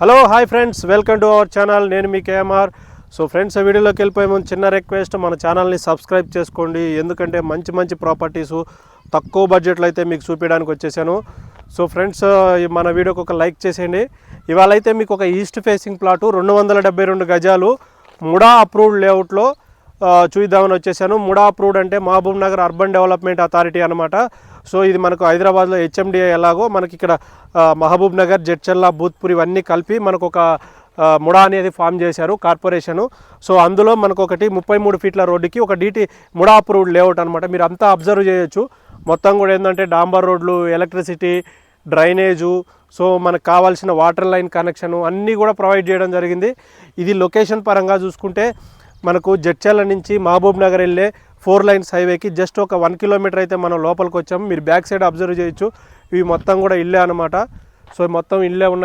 Hello hi friends welcome to our channel నేను మీ KMR. So friends వీడియోలోకి వెళ్ళిపోయే ముందు చిన్న రిక్వెస్ట్ మన ఛానల్ని సబ్స్క్రైబ్ చేసుకోండి. ఎందుకంటే మంచి మంచి ప్రాపర్టీస్ తక్కువ బడ్జెట్లో అయితే మీకు చూపించడానికి వచ్చేసాను. సో ఫ్రెండ్స్ మన వీడియోకి ఒక లైక్ చేసేయండి. ఇవాళ అయితే మీకు ఒక ఈస్ట్ ఫేసింగ్ ప్లాటు రెండు వందల డెబ్బై రెండు గజాలు ముడా అప్రూవ్డ్ లేఅవుట్లో చూద్దామని వచ్చేసాను. ముడా అప్రూవ్డ్ అంటే Mahbub Nagar urban development authority అనమాట సో ఇది మనకు హైదరాబాద్లో హెచ్ఎండిఏ ఎలాగో మనకి ఇక్కడ మహబూబ్ నగర్ జడ్చల్లా భూత్పూర్ ఇవన్నీ కలిపి మనకు ఒక ముడా అనేది ఫామ్ చేశారు కార్పొరేషను. సో అందులో మనకు ఒకటి ముప్పై మూడు ఫీట్ల రోడ్డుకి ఒక డీటీ ముడా అప్రూవ్డ్ లేఅవుట్ అనమాట మీరు అంతా అబ్జర్వ్ చేయొచ్చు. మొత్తం కూడా ఏంటంటే డాంబర్ రోడ్లు ఎలక్ట్రిసిటీ డ్రైనేజు సో మనకు కావాల్సిన వాటర్ లైన్ కనెక్షను అన్నీ కూడా ప్రొవైడ్ చేయడం జరిగింది. ఇది లొకేషన్ పరంగా చూసుకుంటే మనకు జడ్చర్ల నుంచి మహబూబ్ నగర్ వెళ్ళే ఫోర్ లైన్స్ హైవేకి జస్ట్ ఒక వన్ కిలోమీటర్ అయితే మనం లోపలికి వచ్చాము. మీరు బ్యాక్ సైడ్ అబ్జర్వ్ చేయొచ్చు. ఇవి మొత్తం కూడా ఇల్లే అనమాట సో మొత్తం ఇల్లే ఉన్నాయి